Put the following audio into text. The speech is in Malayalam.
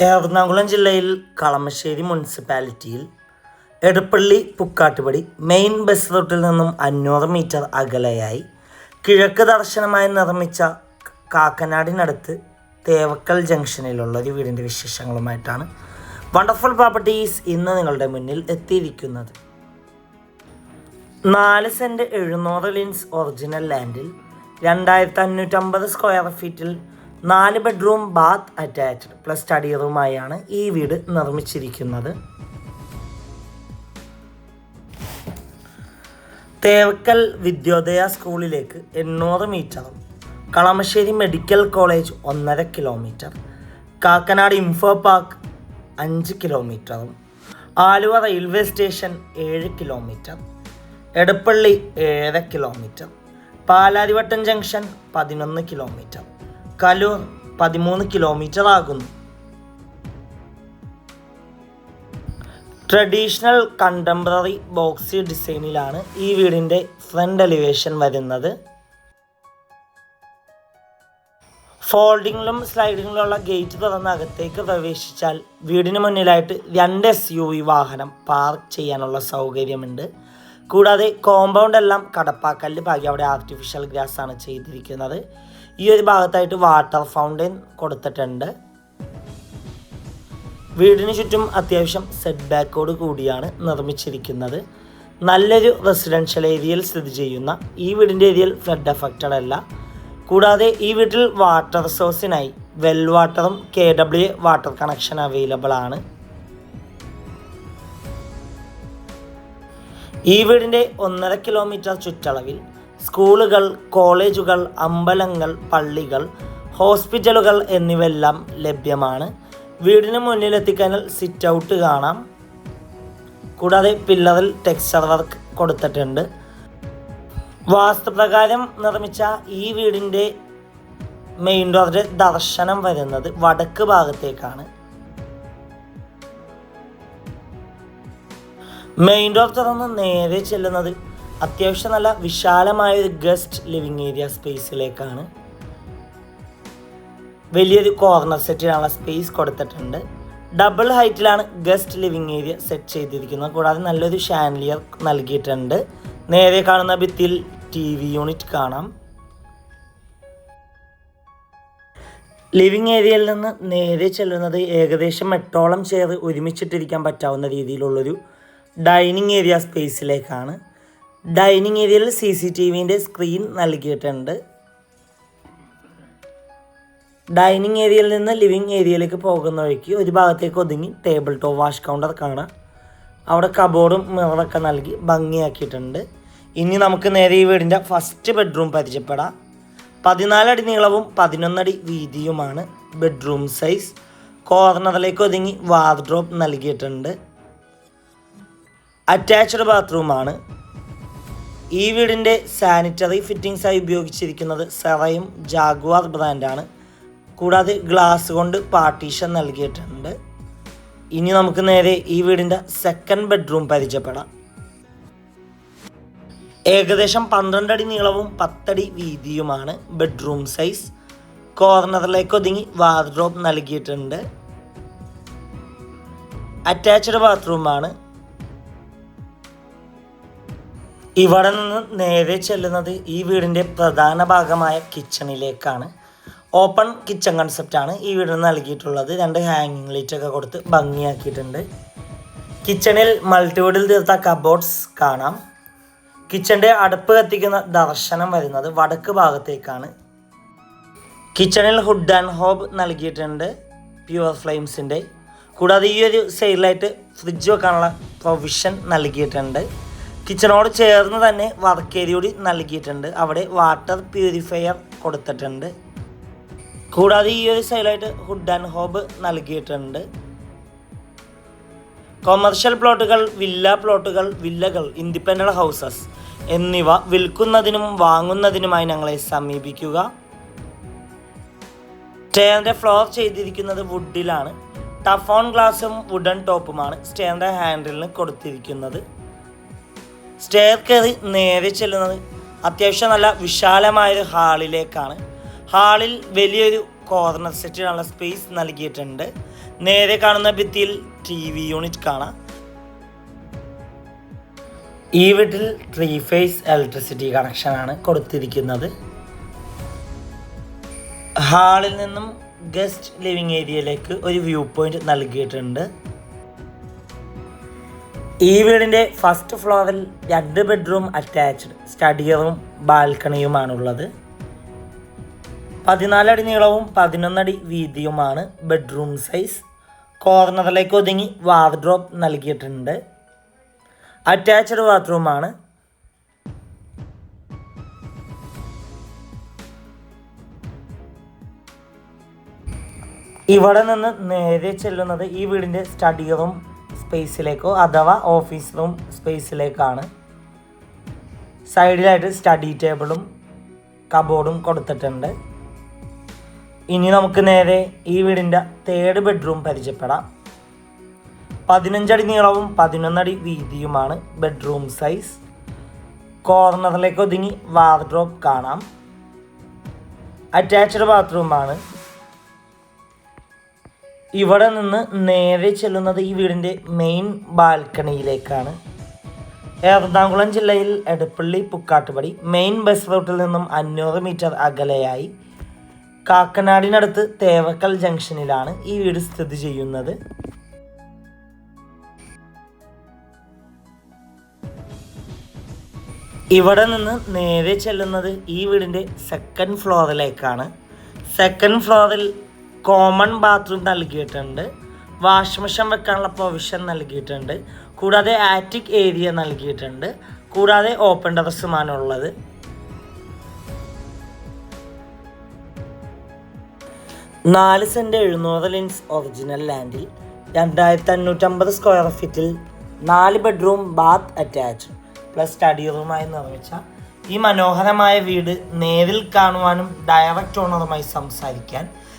എറണാകുളം ജില്ലയിൽ കളമശ്ശേരി മുനിസിപ്പാലിറ്റിയിൽ എടപ്പള്ളി പുക്കാട്ടുപടി മെയിൻ ബസ് റൂട്ടിൽ നിന്നും അഞ്ഞൂറ് മീറ്റർ അകലെയായി കിഴക്ക് ദർശനമായി നിർമ്മിച്ച കാക്കനാടിനടുത്ത് തേവക്കൽ ജംഗ്ഷനിലുള്ള ഒരു വീടിന്റെ വിശേഷങ്ങളുമായിട്ടാണ് വണ്ടർഫുൾ പ്രോപ്പർട്ടീസ് ഇന്ന് നിങ്ങളുടെ മുന്നിൽ എത്തിയിരിക്കുന്നത്. നാല് സെന്റ് എഴുന്നൂറ് ലിൻസ് ഒറിജിനൽ ലാൻഡിൽ രണ്ടായിരത്തി അഞ്ഞൂറ്റമ്പത് സ്ക്വയർ ഫീറ്റിൽ നാല് bedroom bath attached plus study റൂമായാണ് ഈ വീട് നിർമ്മിച്ചിരിക്കുന്നത്. തേവക്കൽ വിദ്യോദയ സ്കൂളിലേക്ക് എണ്ണൂറ് മീറ്ററും കളമശ്ശേരി മെഡിക്കൽ കോളേജ് ഒന്നര കിലോമീറ്റർ കാക്കനാട് ഇൻഫോ പാർക്ക് അഞ്ച് കിലോമീറ്ററും ആലുവ റെയിൽവേ സ്റ്റേഷൻ ഏഴ് കിലോമീറ്റർ എടപ്പള്ളി ഏഴര കിലോമീറ്റർ പാലാരിവട്ടം ജംഗ്ഷൻ പതിനൊന്ന് കിലോമീറ്റർ കലൂർ പതിമൂന്ന് കിലോമീറ്റർ ആകുന്നു. ട്രഡീഷണൽ കണ്ടംപററി ബോക്സി ഡിസൈനിലാണ് ഈ വീടിന്റെ ഫ്രണ്ട് എലിവേഷൻ വരുന്നത്. ഫോൾഡിങ്ങിലും സ്ലൈഡിങ്ങിലുള്ള ഗേറ്റ് തുറന്ന് അകത്തേക്ക് പ്രവേശിച്ചാൽ വീടിന് മുന്നിലായിട്ട് രണ്ട് എസ് യു വി വാഹനം പാർക്ക് ചെയ്യാനുള്ള സൗകര്യമുണ്ട്. കൂടാതെ കോമ്പൗണ്ട് എല്ലാം കടപ്പാക്കല്ല് പാകി അവിടെ ആർട്ടിഫിഷ്യൽ ഗ്രാസ് ആണ് ചെയ്തിരിക്കുന്നത്. ഈ ഒരു ഭാഗത്തായിട്ട് വാട്ടർ ഫൗണ്ടൈൻ കൊടുത്തിട്ടുണ്ട്. വീടിന് ചുറ്റും അത്യാവശ്യം സെറ്റ് ബാക്കോട് കൂടിയാണ് നിർമ്മിച്ചിരിക്കുന്നത്. നല്ലൊരു റെസിഡൻഷ്യൽ ഏരിയയിൽ സ്ഥിതി ചെയ്യുന്ന ഈ വീടിന്റെ ഏരിയയിൽ ഫ്ലഡ് എഫക്റ്റഡ് അല്ല. കൂടാതെ ഈ വീട്ടിൽ വാട്ടർ സോഴ്സിനായി വെൽ വാട്ടറും K W water connection available ആണ്. ഈ വീടിന്റെ ഒന്നര കിലോമീറ്റർ ചുറ്റളവിൽ സ്കൂളുകൾ കോളേജുകൾ അമ്പലങ്ങൾ പള്ളികൾ ഹോസ്പിറ്റലുകൾ എന്നിവയെല്ലാം ലഭ്യമാണ്. വീടിന് മുന്നിലെത്തിക്കാനാൽ സിറ്റ് ഔട്ട് കാണാം. കൂടാതെ പില്ലറിൽ ടെക്സ്ചർ വർക്ക് കൊടുത്തിട്ടുണ്ട്. വാസ്തുപ്രകാരം നിർമ്മിച്ച ഈ വീടിന്റെ മെയിൻ ഡോറിന്റെ ദർശനം വരുന്നത് വടക്ക് ഭാഗത്തേക്കാണ്. മെയിൻ ഡോർ തുറന്ന് നേരെ ചെല്ലുന്നത് അത്യാവശ്യം നല്ല വിശാലമായ ഒരു ഗസ്റ്റ് ലിവിങ് ഏരിയ സ്പേസിലേക്കാണ്. വലിയൊരു കോർണർ സെറ്റിനുള്ള സ്പേസ് കൊടുത്തിട്ടുണ്ട്. ഡബിൾ ഹൈറ്റിലാണ് ഗസ്റ്റ് ലിവിങ് ഏരിയ സെറ്റ് ചെയ്തിരിക്കുന്നത്. കൂടാതെ നല്ലൊരു ഷാൻലിയർ നൽകിയിട്ടുണ്ട്. നേരെ കാണുന്ന ഭിത്തിയിൽ ടി വി യൂണിറ്റ് കാണാം. ലിവിങ് ഏരിയയിൽ നിന്ന് നേരെ ചെല്ലുന്നത് ഏകദേശം എട്ടോളം ചെയർ ഒരുമിച്ചിട്ടിരിക്കാൻ പറ്റാവുന്ന രീതിയിലുള്ളൊരു ഡൈനിങ് ഏരിയ സ്പേസിലേക്കാണ്. ഡൈനിങ് ഏരിയയിൽ സി സി ടി വിന്റെ സ്ക്രീൻ നൽകിയിട്ടുണ്ട്. ഡൈനിങ് ഏരിയയിൽ നിന്ന് ലിവിങ് ഏരിയയിലേക്ക് പോകുന്ന വഴിക്ക് ഒരു ഭാഗത്തേക്ക് ഒതുങ്ങി ടേബിൾ ടോപ്പ് വാഷ് കൗണ്ടർ കാണാം. അവിടെ കബോർഡും മിററൊക്കെ നൽകി ഭംഗിയാക്കിയിട്ടുണ്ട്. ഇനി നമുക്ക് നേരെ ഈ വീടിന്റെ ഫസ്റ്റ് ബെഡ്റൂം പരിചയപ്പെടാം. പതിനാലടി നീളവും പതിനൊന്നടി വീതിയുമാണ് ബെഡ്റൂം സൈസ്. കോർണറിലേക്ക് ഒതുങ്ങി വാർഡ്രോപ്പ് നൽകിയിട്ടുണ്ട്. അറ്റാച്ച്ഡ് ബാത്റൂമാണ്. ഈ വീടിന്റെ സാനിറ്ററി ഫിറ്റിംഗ്സായി ഉപയോഗിച്ചിരിക്കുന്നത് സെറയും ജാഗ്വാർ ബ്രാൻഡാണ്. കൂടാതെ ഗ്ലാസ് കൊണ്ട് പാർട്ടീഷൻ നൽകിയിട്ടുണ്ട്. ഇനി നമുക്ക് നേരെ ഈ വീടിന്റെ സെക്കൻഡ് ബെഡ്റൂം പരിചയപ്പെടാം. ഏകദേശം പന്ത്രണ്ട് അടി നീളവും പത്തടി വീതിയുമാണ് ബെഡ്റൂം സൈസ് കോർണറിലേക്ക് ഒതുങ്ങി വാർഡ്രോബ് നൽകിയിട്ടുണ്ട്. അറ്റാച്ച്ഡ് ബാത്റൂമാണ് ഇവിടെ നിന്ന് നേരെ ചെല്ലുന്നത് ഈ വീടിന്റെ പ്രധാന ഭാഗമായ കിച്ചണിലേക്കാണ് ഓപ്പൺ കിച്ചൺ കൺസെപ്റ്റാണ് ഈ വീടിന് നൽകിയിട്ടുള്ളത്. രണ്ട് ഹാങ്ങിങ് ലൈറ്റൊക്കെ കൊടുത്ത് ഭംഗിയാക്കിയിട്ടുണ്ട്. കിച്ചണിൽ മൾട്ടിവുഡിൽ തീർത്ത കബോർഡ്സ് കാണാം. കിച്ചന്റെ അടുപ്പ് കത്തിക്കുന്ന ദർശനം വരുന്നത് വടക്ക് ഭാഗത്തേക്കാണ്. കിച്ചണിൽ ഹുഡ് ആൻഡ് ഹോബ് നൽകിയിട്ടുണ്ട് പ്യുവർ ഫ്ലെയിംസിന്റെ കൂടാതെ ഈ ഒരു സൈഡിലായിട്ട് ഫ്രിഡ്ജ് വെക്കാനുള്ള പ്രൊവിഷൻ നൽകിയിട്ടുണ്ട്. കിച്ചണോട് ചേർന്ന് തന്നെ കൂടി നൽകിയിട്ടുണ്ട്. അവിടെ വാട്ടർ പ്യൂരിഫയർ കൊടുത്തിട്ടുണ്ട്. കൂടാതെ ഈ ഒരു സൈഡിലായിട്ട് ഹുഡ് ആൻഡ് ഹോബ് നൽകിയിട്ടുണ്ട്. കൊമേർഷ്യൽ പ്ലോട്ടുകൾ വില്ല പ്ലോട്ടുകൾ വില്ലകൾ ഇൻഡിപെൻഡന്റ് ഹൗസസ് എന്നിവ വിൽക്കുന്നതിനും വാങ്ങുന്നതിനുമായി ഞങ്ങളെ സമീപിക്കുക. സ്റ്റേറിന്റെ ഫ്ലോർ ചെയ്തിരിക്കുന്നത് വുഡിലാണ് ടഫോൺ ഗ്ലാസും വുഡൻ ടോപ്പുമാണ് സ്റ്റേറിന്റെ ഹാൻഡിലിന് കൊടുത്തിരിക്കുന്നത്. സ്റ്റെയർ കയറി നേരെ ചെല്ലുന്നത് അത്യാവശ്യം നല്ല വിശാലമായൊരു ഹാളിലേക്കാണ്. ഹാളിൽ വലിയൊരു കോർണർ സെറ്റിനുള്ള സ്പേസ് നൽകിയിട്ടുണ്ട്. നേരെ കാണുന്ന ഭിത്തിയിൽ ടി വി യൂണിറ്റ് കാണാം. ഈ വീട്ടിൽ ത്രീ ഫേസ് ഇലക്ട്രിസിറ്റി കണക്ഷനാണ് കൊടുത്തിരിക്കുന്നത്. ഹാളിൽ നിന്നും ഗസ്റ്റ് ലിവിങ് ഏരിയയിലേക്ക് ഒരു വ്യൂ പോയിന്റ് നൽകിയിട്ടുണ്ട്. ഈ വീടിന്റെ ഫസ്റ്റ് ഫ്ലോറിൽ രണ്ട് ബെഡ്റൂം അറ്റാച്ച്ഡ് സ്റ്റഡിയറും ബാൽക്കണിയുമാണുള്ളത് പതിനാലടി നീളവും പതിനൊന്നടി വീതിയുമാണ് ബെഡ്റൂം സൈസ് കോർണറിലേക്ക് ഒതുങ്ങി വാർഡ്രോപ്പ് നൽകിയിട്ടുണ്ട്. അറ്റാച്ച്ഡ് ബാത്റൂമാണ് ഇവിടെ നിന്ന് നേരെ ചെല്ലുന്നത് ഈ വീടിന്റെ സ്റ്റഡി റൂം സ്പേസിലേക്കോ അഥവാ ഓഫീസ് റൂം സ്പേസിലേക്കാണ് സൈഡിലായിട്ട് സ്റ്റഡി ടേബിളും കബോർഡും കൊടുത്തിട്ടുണ്ട്. ഇനി നമുക്ക് നേരെ ഈ വീടിന്റെ തേർഡ് ബെഡ്റൂം പരിചയപ്പെടാം. പതിനഞ്ചടി നീളവും പതിനൊന്നടി വീതിയുമാണ് ബെഡ്റൂം സൈസ് കോർണറിലേക്ക് ഒതുങ്ങി വാർഡ്രോപ്പ് കാണാം. അറ്റാച്ച്ഡ് ബാത്റൂമാണ് ഇവിടെ നിന്ന് നേരെ ചെല്ലുന്നത് ഈ വീടിന്റെ മെയിൻ ബാൽക്കണിയിലേക്കാണ്. എറണാകുളം ജില്ലയിൽ എടപ്പള്ളി പുക്കാട്ടുപടി മെയിൻ ബസ് റൂട്ടിൽ നിന്നും അഞ്ഞൂറ് മീറ്റർ അകലെയായി കാക്കനാടിനടുത്ത് തേവക്കൽ ജംഗ്ഷനിലാണ് ഈ വീട് സ്ഥിതി ചെയ്യുന്നത്. ഇവിടെ നിന്ന് നേരെ ചെല്ലുന്നത് ഈ വീടിന്റെ സെക്കൻഡ് ഫ്ലോറിലേക്കാണ് സെക്കൻഡ് ഫ്ലോറിൽ കോമൺ ബാത്റൂം നൽകിയിട്ടുണ്ട്. വാഷ് മെഷീൻ വെക്കാനുള്ള പ്രൊവിഷൻ നൽകിയിട്ടുണ്ട്. കൂടാതെ ആറ്റിക് ഏരിയ നൽകിയിട്ടുണ്ട്. കൂടാതെ ഓപ്പൺ ടെറസുമാണുള്ളത് നാല് സെന്റ് എഴുന്നൂറ് ലിൻസ് ഒറിജിനൽ ലാൻഡിൽ രണ്ടായിരത്തി അഞ്ഞൂറ്റമ്പത് സ്ക്വയർ ഫീറ്റിൽ നാല് bedroom bath attach plus study റൂമായി നിർമ്മിച്ച ഈ മനോഹരമായ വീട് നേരിൽ കാണുവാനും ഡയറക്റ്റ് ഓണറുമായി സംസാരിക്കാൻ